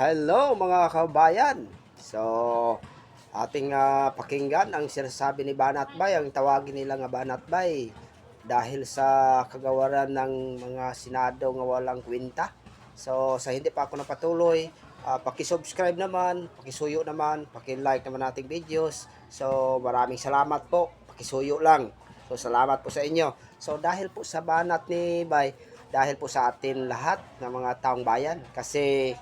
Hello mga kabayan. So, ating ah, pakinggan ang sinasabi ni Banat Bay, ang tawagin nila nga Banat Bay dahil sa kagawaran ng mga senado nga walang kwenta. So, sa hindi pa ako napatuloy, ah, paki-subscribe naman, pakisuyo naman, paki-like naman ating videos. So, maraming salamat po. Pakisuyo lang. So, salamat po sa inyo. So, dahil po sa banat ni Bay, dahil po sa atin lahat ng mga taong bayan kasi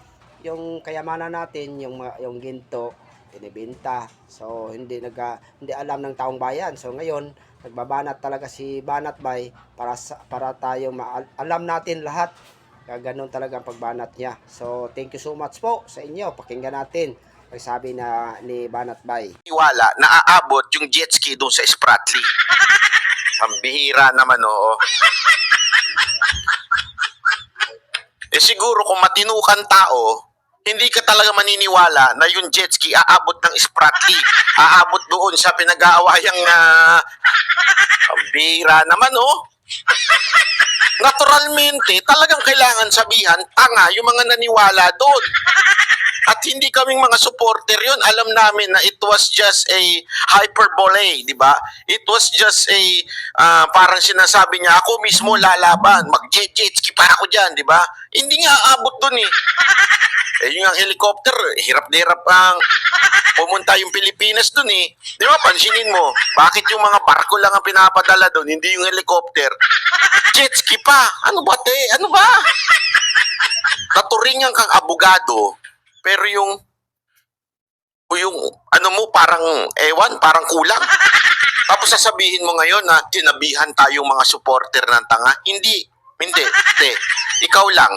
yung kayamanan natin yung yung ginto binibenta so hindi naga hindi alam ng taong bayan. So ngayon nagbabanat talaga si Banat Bay para sa, para tayo ma- alam natin lahat. Kaya ganun talaga ang pagbanat niya. So thank you so much po sa inyo. Pakinggan natin ang sabi na ni Banat Bay. Iwala na aabot yung jet ski doon sa Spratly. Pambihira naman, oo. Eh siguro kung matinukan tao, hindi ka talaga maniniwala na yung jet ski aabot ng Spratly. Aabot doon sa pinag-aawayang uh, pambihira naman, oh. Naturalmente, talagang kailangan sabihan, tanga yung mga naniwala doon. At hindi kaming mga supporter yun. Alam namin na it was just a hyperbole, di ba? It was just a, ah, parang sinasabi niya, ako mismo lalaban, mag-jet-jet ski pa ako dyan, di ba? Hindi nga aabot dun eh. Eh, yung ang helicopter, hirap na hirap ang pumunta yung Pilipinas dun eh. Di ba, pansinin mo, bakit yung mga barko lang ang pinapadala dun, hindi yung helicopter? Jet ski pa! Ano ba, te? Ano ba? Naturingan kang abogado, pero yung yung ano mo parang ewan, parang kulang. Tapos sasabihin mo ngayon na tinabihan tayong mga supporter ng tanga. Hindi. Hindi. Hindi. Ikaw lang.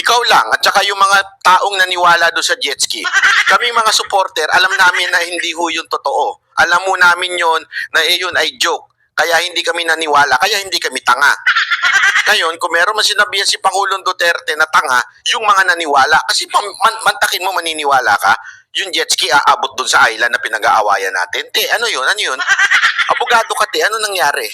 Ikaw lang. At saka yung mga taong naniwala doon sa jet ski. Kami mga supporter, alam namin na hindi ho yun totoo. Alam mo namin yon na eh, yun ay joke. Kaya hindi kami naniwala. Kaya hindi kami tanga. Ngayon, kung meron man sinabihan si Pangulong Duterte na tanga, yung mga naniwala, kasi man- mantakin mo maniniwala ka, yung jet ski aabot dun sa island na pinag-aawayan natin. Te, ano yun? Ano yun? Abogado ka, te. Ano nangyari?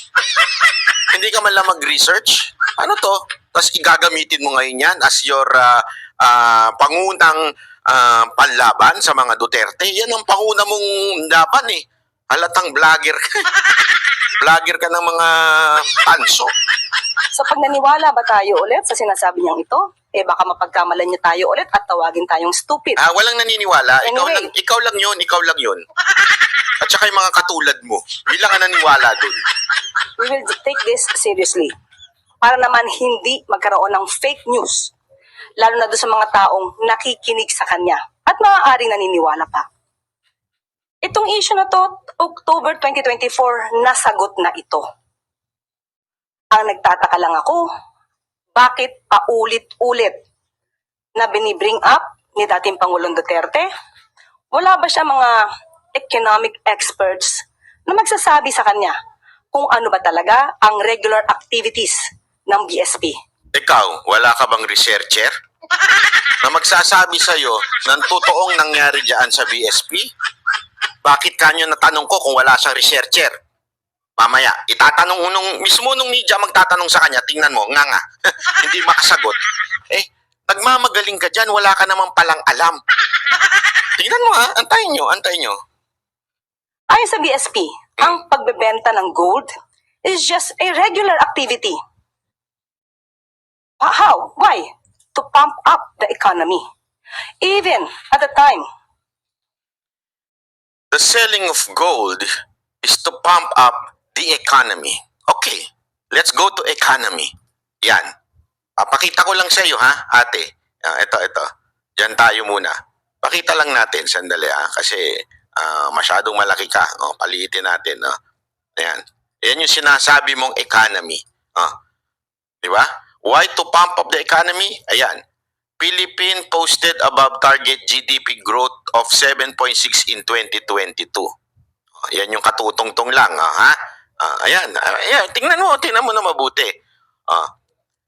Hindi ka man lang mag-research? Ano to? Tapos igagamitin mo ngayon yan as your ah, ah, pangunang ah, panlaban sa mga Duterte. Yan ang panguna mong laban eh. Halatang vlogger ka. vlogger ka ng mga tanso. So pag naniwala ba tayo ulit sa sinasabi niyang ito, eh baka mapagkamalan niya tayo ulit at tawagin tayong stupid. Ah, walang naniniwala. Ikaw Anyway. lang, ikaw lang 'yun, ikaw lang 'yun. At saka yung mga katulad mo. Bilang ka naniwala dun. We will take this seriously. Para naman hindi magkaroon ng fake news. Lalo na doon sa mga taong nakikinig sa kanya at maaaring naniniwala pa. Itong issue na to, October 2024, nasagot na ito. Ang nagtataka lang ako, bakit paulit-ulit na binibring up ni dating Pangulong Duterte? Wala ba siya mga economic experts na magsasabi sa kanya kung ano ba talaga ang regular activities ng BSP? Ikaw, wala ka bang researcher? Na magsasabi sa'yo ng totoong nangyari dyan sa BSP? Bakit kanyo natanong ko kung wala siyang researcher? Mamaya, itatanong nung, mismo nung media magtatanong sa kanya, tingnan mo, nga nga, hindi makasagot. Eh, nagmamagaling ka dyan, wala ka naman palang alam. Tingnan mo ha, antayin nyo, antayin nyo. Ayon sa BSP, ang pagbebenta ng gold is just a regular activity. How? Why? To pump up the economy. Even at the time, The selling of gold is to pump up the economy. Okay, let's go to economy. Yan. Papakita ko lang sa iyo ha, ate. Ah, ito, ito. Diyan tayo muna. Pakita lang natin, sandali ah, kasi ah, masyadong malaki ka. Oh, paliitin natin. No? Ayan. Yan yung sinasabi mong economy. Oh. Di ba? Why to pump up the economy? Ayan. Philippine posted above target GDP growth of 7.6 in 2022. Oh, Yan yung katutungtong lang, ah, ha? Ah, ayan, ah, ayan, tingnan mo, tingnan mo na mabuti. Ah,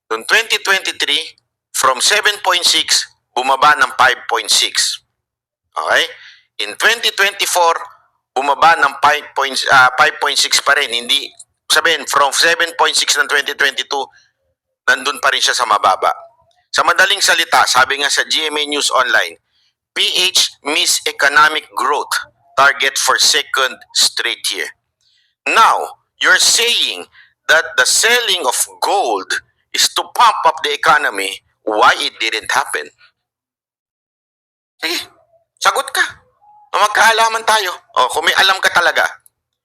noong 2023, from 7.6, bumaba ng 5.6. Okay? In 2024, bumaba ng 5 point, ah, 5.6 pa rin. Hindi, sabihin, from 7.6 ng 2022, nandun pa rin siya sa mababa. Sa madaling salita, sabi nga sa GMA News Online, PH miss economic growth target for second straight year. Now, you're saying that the selling of gold is to pump up the economy. Why it didn't happen? Sige, sagot ka. Magkaalaman tayo. O, kung may alam ka talaga,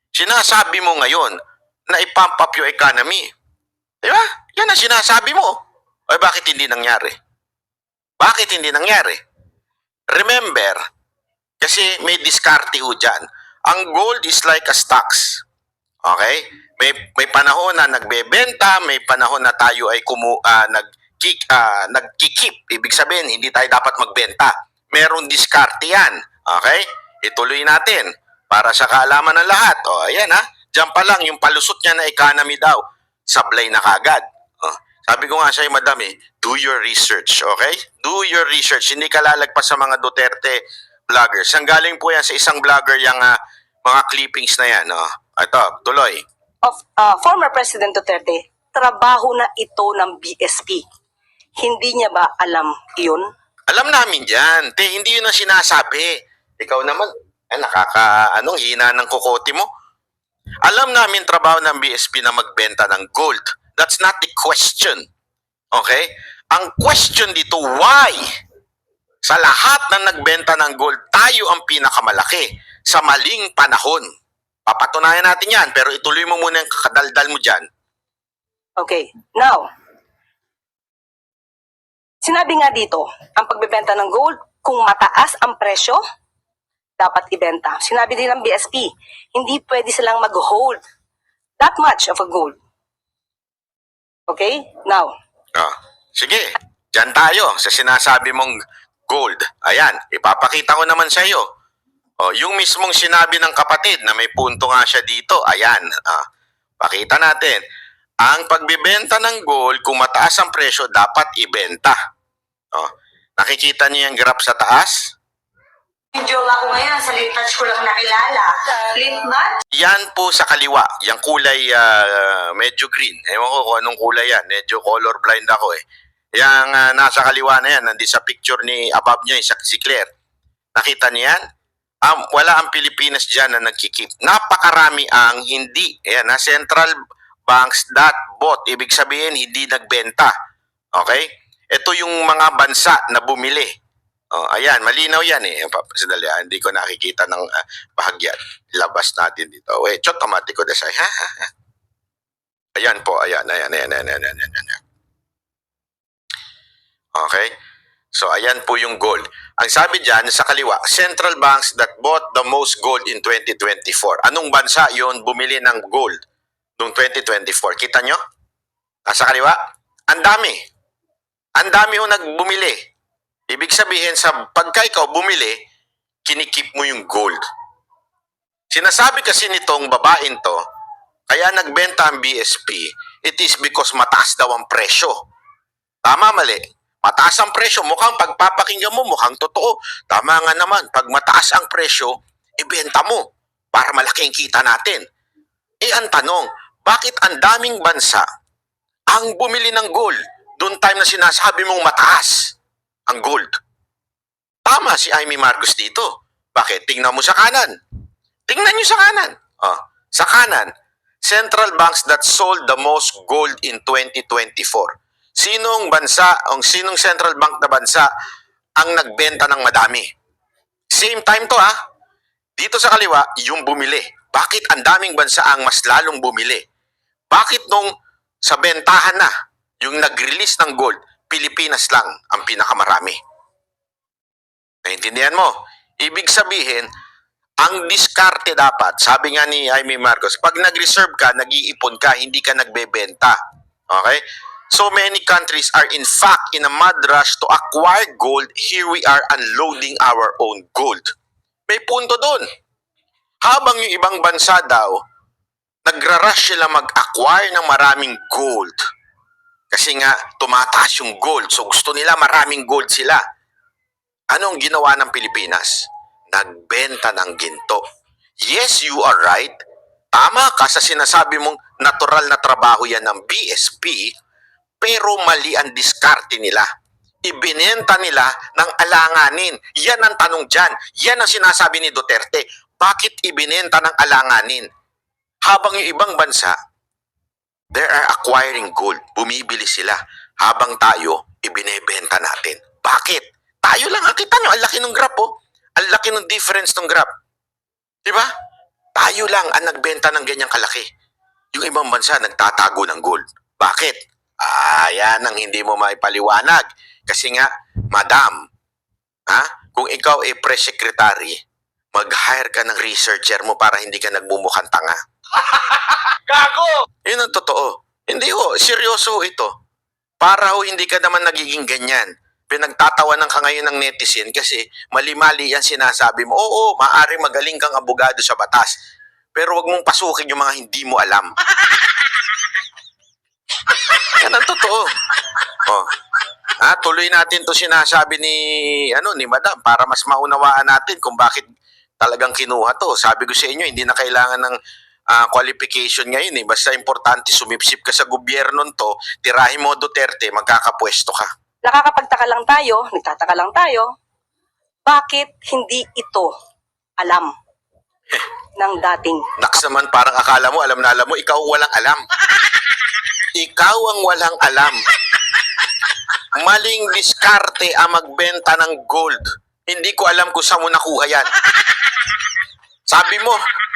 sinasabi mo ngayon na ipump up yung economy. Di ba? Yan ang sinasabi mo. O bakit hindi nangyari? Bakit hindi nangyari? Remember, kasi may diskarte ho dyan. Ang gold is like a stocks. Okay? May may panahon na nagbebenta, may panahon na tayo ay kumu ah, nagkik ah, nagkikip. Ibig sabihin, hindi tayo dapat magbenta. Merong diskarte 'yan. Okay? Ituloy natin para sa kaalaman ng lahat. O, ayan ha. Diyan pa lang yung palusot niya na economy daw. Sablay na kagad. Sabi ko nga sa'yo, madam eh, do your research, okay? Do your research. Hindi ka lalagpas sa mga Duterte vloggers. Ang galing po yan sa isang vlogger yung ah, mga clippings na yan. Oh. Ito, tuloy. Of uh, former President Duterte, trabaho na ito ng BSP. Hindi niya ba alam iyon? Alam namin yan. Te, hindi yun ang sinasabi. Ikaw naman, eh, nakaka, anong hina ng kokote mo? Alam namin trabaho ng BSP na magbenta ng gold. That's not the question. Okay? Ang question dito, why? Sa lahat ng nagbenta ng gold, tayo ang pinakamalaki sa maling panahon. Papatunayan natin yan, pero ituloy mo muna yung kakadaldal mo dyan. Okay, now, sinabi nga dito, ang pagbebenta ng gold, kung mataas ang presyo, dapat ibenta. Sinabi din ng BSP, hindi pwede silang mag-hold that much of a gold. Okay, now, Ah, sige, dyan tayo sa sinasabi mong gold. Ayan, ipapakita ko naman sa iyo. Oh, yung mismong sinabi ng kapatid na may punto nga siya dito. Ayan, ah, pakita natin. Ang pagbibenta ng gold, kung mataas ang presyo, dapat ibenta. Oh, nakikita niyo yung graph sa taas? Video ako ngayon, sa touch ko lang nakilala. Litmat? Yan po sa kaliwa, yung kulay ah, medyo green. Ewan ko kung anong kulay yan, medyo color blind ako eh. Yang ah, nasa kaliwa na yan, nandito sa picture ni above niya, sa si Claire. Nakita niya yan? Um, wala ang Pilipinas dyan na nagkikip. Napakarami ang hindi. Ayan, na central banks that bought. Ibig sabihin, hindi nagbenta. Okay? Ito yung mga bansa na bumili. Oh, ayan, malinaw yan eh. Papasadali, ah, hindi ko nakikita ng ah, bahagyan. Labas natin dito. Wait, automatic ko desay. Ha, ha, ha. Ayan po, ayan, ayan, ayan, ayan, ayan, ayan, ayan. Okay? So, ayan po yung gold. Ang sabi dyan, sa kaliwa, central banks that bought the most gold in 2024. Anong bansa yon bumili ng gold noong 2024? Kita nyo? Nasa kaliwa? Ang dami. Ang dami ho nagbumili. Ibig sabihin, sa pagka ikaw bumili, kinikip mo yung gold. Sinasabi kasi nitong babaeng to, kaya nagbenta ang BSP, it is because mataas daw ang presyo. Tama, mali. Mataas ang presyo, mukhang pagpapakinggan mo, mukhang totoo. Tama nga naman, pag mataas ang presyo, ibenta mo para malaki ang kita natin. Eh ang tanong, bakit ang daming bansa ang bumili ng gold doon time na sinasabi mong mataas ang gold? Tama si Amy Marcos dito. Bakit? Tingnan mo sa kanan. Tingnan nyo sa kanan. Oh, sa kanan, central banks that sold the most gold in 2024. Sinong bansa, o sinong central bank na bansa ang nagbenta ng madami? Same time to ha. Dito sa kaliwa, yung bumili. Bakit ang daming bansa ang mas lalong bumili? Bakit nung sa bentahan na, yung nag-release ng gold, Pilipinas lang ang pinakamarami? Naintindihan mo? Ibig sabihin, ang diskarte dapat, sabi nga ni Jaime Marcos, pag nag-reserve ka, nag-iipon ka, hindi ka nagbebenta. Okay? So many countries are in fact in a mad rush to acquire gold. Here we are unloading our own gold. May punto doon. Habang yung ibang bansa daw, nagra-rush sila mag-acquire ng maraming gold. Kasi nga, tumataas yung gold. So gusto nila maraming gold sila. Anong ginawa ng Pilipinas? Nagbenta ng ginto. Yes, you are right. Tama ka sa sinasabi mong natural na trabaho yan ng BSP, pero mali ang diskarte nila. ibinenta nila ng alanganin? Yan ang tanong dyan. Yan ang sinasabi ni Duterte. Bakit ibinenta ng alanganin? Habang yung ibang bansa, they are acquiring gold. Bumibili sila. Habang tayo, ibinebenta natin. Bakit? Tayo lang. Ah, Kita nyo, ang laki ng graph, oh. Ang laki ng difference ng graph. Di ba? Tayo lang ang nagbenta ng ganyang kalaki. Yung ibang bansa nagtatago ng gold. Bakit? Ah, yan ang hindi mo maipaliwanag. Kasi nga, madam, ha? Kung ikaw ay press secretary, mag-hire ka ng researcher mo para hindi ka nagmumukhang tanga. Gago! Yun ang totoo. Hindi ho, seryoso ito. Para ho hindi ka naman nagiging ganyan. Pinagtatawanan ka ngayon ng netizen kasi mali-mali yan sinasabi mo. Oo, maaari magaling kang abogado sa batas. Pero wag mong pasukin yung mga hindi mo alam. Yan ang totoo. Oh. Ah, tuloy natin 'to sinasabi ni ano ni Madam para mas maunawaan natin kung bakit talagang kinuha 'to. Sabi ko sa inyo, hindi na kailangan ng ah, qualification ngayon eh. Basta importante sumipsip ka sa gobyerno to, tirahin mo Duterte, magkakapwesto ka. Nakakapagtaka lang tayo, nagtataka lang tayo, bakit hindi ito alam ng dating Naks naman parang akala mo, alam na alam mo, ikaw walang alam. ikaw ang walang alam. Maling diskarte ang magbenta ng gold. Hindi ko alam kung saan mo nakuha yan. Sabi mo,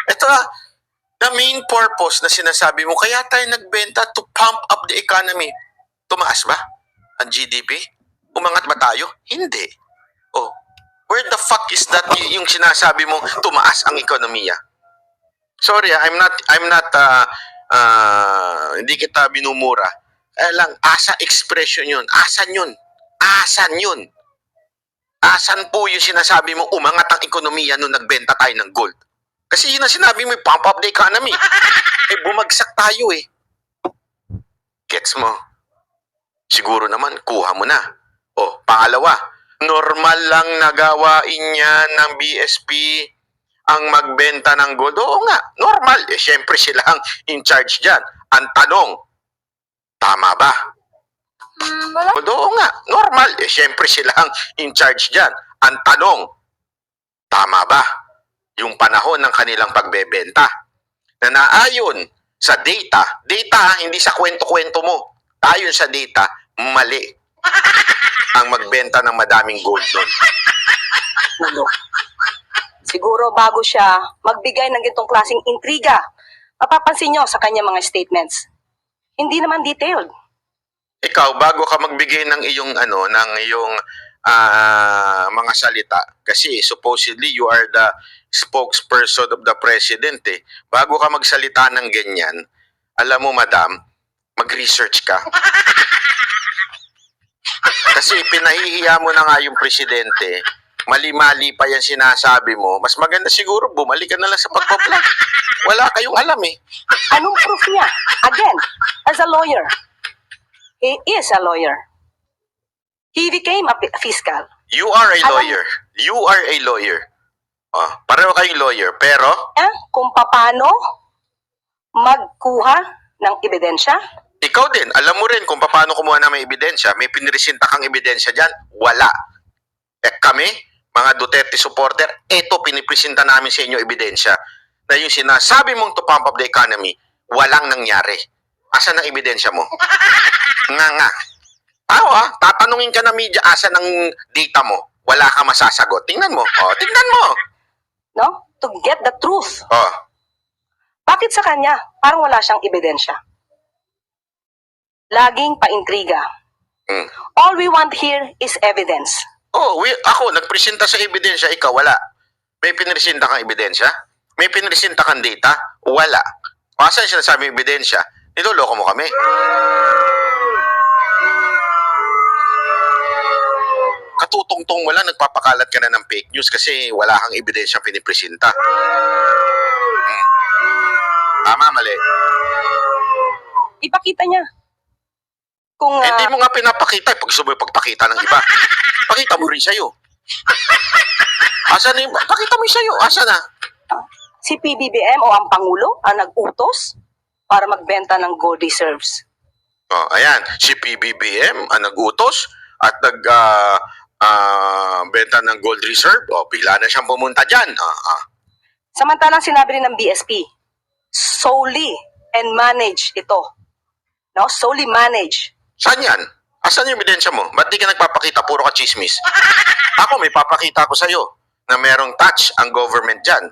ito ah, the main purpose na sinasabi mo, kaya tayo nagbenta to pump up the economy. Tumaas ba ang GDP? Umangat ba tayo? Hindi. Oh, where the fuck is that yung sinasabi mo tumaas ang ekonomiya? Sorry, ah, I'm not I'm not uh, uh, hindi kita binumura. Eh lang asa expression 'yun. Asan 'yun? Asan 'yun? Asan po yung sinasabi mo umangat ang ekonomiya nung nagbenta tayo ng gold? Kasi yun ang sinabi mo, pump up the economy. eh, bumagsak tayo eh. Gets mo? Siguro naman, kuha mo na. O, pangalawa, normal lang nagawain niya ng BSP ang magbenta ng gold. Oo nga, normal. Eh, syempre sila ang in charge dyan. Ang tanong, tama ba? wala. Oo nga, normal. Eh, syempre sila ang in charge dyan. Ang tanong, tama ba? Yung panahon ng kanilang pagbebenta. Na naayon sa data, data hindi sa kwento-kwento mo. Ayon sa data, mali ang magbenta ng madaming gold doon. Ano? Siguro bago siya magbigay ng gitong klaseng intriga, mapapansin nyo sa kanya mga statements. Hindi naman detailed. Ikaw, bago ka magbigay ng iyong ano, ng iyong ah, mga salita, kasi supposedly you are the spokesperson of the president eh. Bago ka magsalita ng ganyan, alam mo madam, mag-research ka. Kasi pinahihiya mo na nga yung presidente, mali-mali pa yan sinasabi mo, mas maganda siguro bumalik ka na lang sa pagpa-vlog. Wala kayong alam eh. Anong proof niya? Again, as a lawyer. He is a lawyer. He became a fi- fiscal. You are a Alam- lawyer. You are a lawyer. Oh, pareho kayong lawyer, pero Eh, kung paano magkuha ng ebidensya, ikaw din, alam mo rin kung paano kumuha may ebidensya. May pinresenta kang ebidensya dyan? Wala. Eh kami, mga Duterte supporter, eto pinipresenta namin sa inyo ebidensya na yung sinasabi mong to pump up the economy, walang nangyari. Asan ang ebidensya mo? nga nga. Tao ah, tatanungin ka na media, asan ang data mo? Wala ka masasagot. Tingnan mo. Oh, tingnan mo. no? To get the truth. Oh, Bakit sa kanya parang wala siyang ebidensya? Laging paintriga. mm. All we want here is evidence. Oh, we, ako, nagpresenta sa ebidensya, ikaw, wala. May pinresenta kang ebidensya? May pinresenta kang data? Wala. Pasan siya sabi ebidensya? Niloloko mo kami. Katutungtong mo lang, nagpapakalat ka na ng fake news kasi wala kang ebidensya pinipresenta. Hmm. Tama, mali. Ipakita niya. Kung Hindi ah, mo nga pinapakita. Pag gusto mo yung pagpakita ng iba, pakita mo rin sa'yo. Asa na yung, pakita mo yung sa'yo. Asa na? si PBBM o ang Pangulo ang nag-utos para magbenta ng gold reserves. Oh, ayan, si PBBM ang nag-utos at nag ah, ah, benta ng gold reserve, o bigla na siyang pumunta dyan. Ah. Samantalang sinabi rin ng BSP, solely and manage ito. No? Solely manage Saan yan? Asan yung ebidensya mo? Ba't di ka nagpapakita? Puro ka chismis. Ako, may papakita ko sa'yo na merong touch ang government dyan.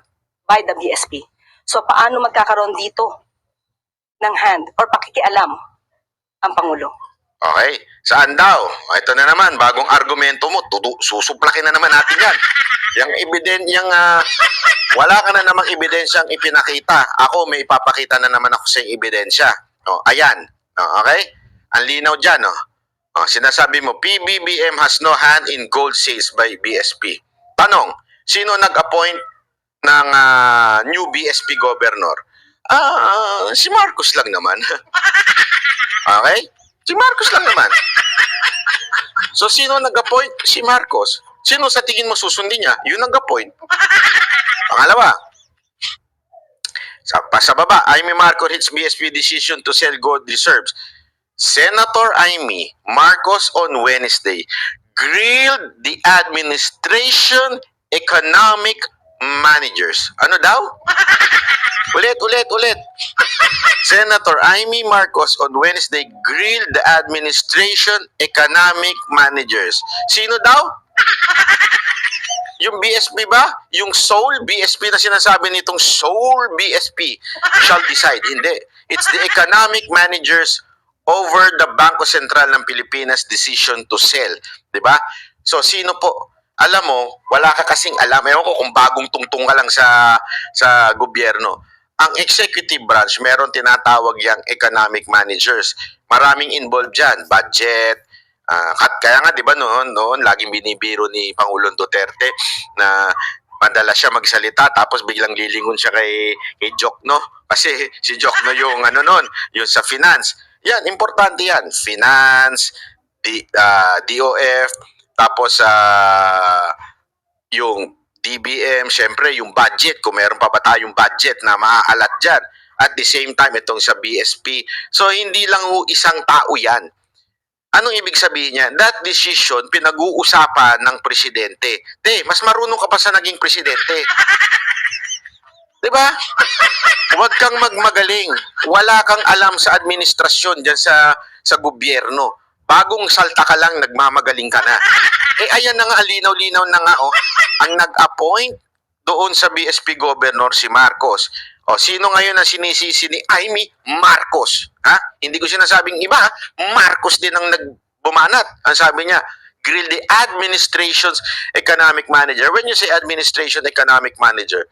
by the BSP. So paano magkakaroon dito ng hand or pakikialam ang Pangulo? Okay? Saan daw? Ito na naman, bagong argumento mo. Tutu susuplakin na naman natin yan. Yung ebiden, yung ah, wala ka na namang ebidensyang ipinakita. Ako, may ipapakita na naman ako sa ebidensya. O, ayan. O, okay? Ang linaw dyan, o. O, sinasabi mo, PBBM has no hand in gold sales by BSP. Tanong, sino nag-appoint ng ah, new BSP governor? Ah, si Marcos lang naman. okay? Si Marcos lang naman. So, sino nag-appoint? Si Marcos. Sino sa tingin mo susundin niya? Yun nag-appoint. Pangalawa, sa, pa sa baba, Amy Marcos hits BSP decision to sell gold reserves. Senator Amy Marcos on Wednesday grilled the administration economic managers. Ano daw? Ulit, ulit, ulit. Senator Amy Marcos on Wednesday grilled the administration economic managers. Sino daw? Yung BSP ba? Yung sole BSP na sinasabi nitong sole BSP shall decide. Hindi. It's the economic managers over the Bangko Sentral ng Pilipinas decision to sell. ba? So sino po? Alam mo, wala ka kasing alam. Ewan ko kung bagong tungtong ka lang sa sa gobyerno. Ang executive branch, meron tinatawag yang economic managers. Maraming involved dyan. Budget, Ah, kat kaya nga 'di ba noon, noon laging binibiro ni Pangulong Duterte na madalas siya magsalita tapos biglang lilingon siya kay kay Jokno kasi si Jokno yung ano noon, yung sa finance. Yan, importante yan. Finance, D, ah, DOF, tapos sa yung DBM, syempre yung budget, kung meron pa ba tayong budget na maaalat dyan. At the same time, itong sa BSP. So, hindi lang ho isang tao yan. Anong ibig sabihin niya? That decision, pinag-uusapan ng presidente. Te, mas marunong ka pa sa naging presidente. Di ba? Huwag kang magmagaling. Wala kang alam sa administrasyon dyan sa, sa gobyerno. Bagong salta ka lang, nagmamagaling ka na. Eh, ayan na nga, linaw-linaw na nga, oh. Ang nag-appoint doon sa BSP Governor si Marcos. O, sino ngayon ang sinisisi ni Amy? Marcos. Ha? Hindi ko sinasabing iba, ha? Marcos din ang nagbumanat. Ang sabi niya, grill the administration's economic manager. When you say administration economic manager,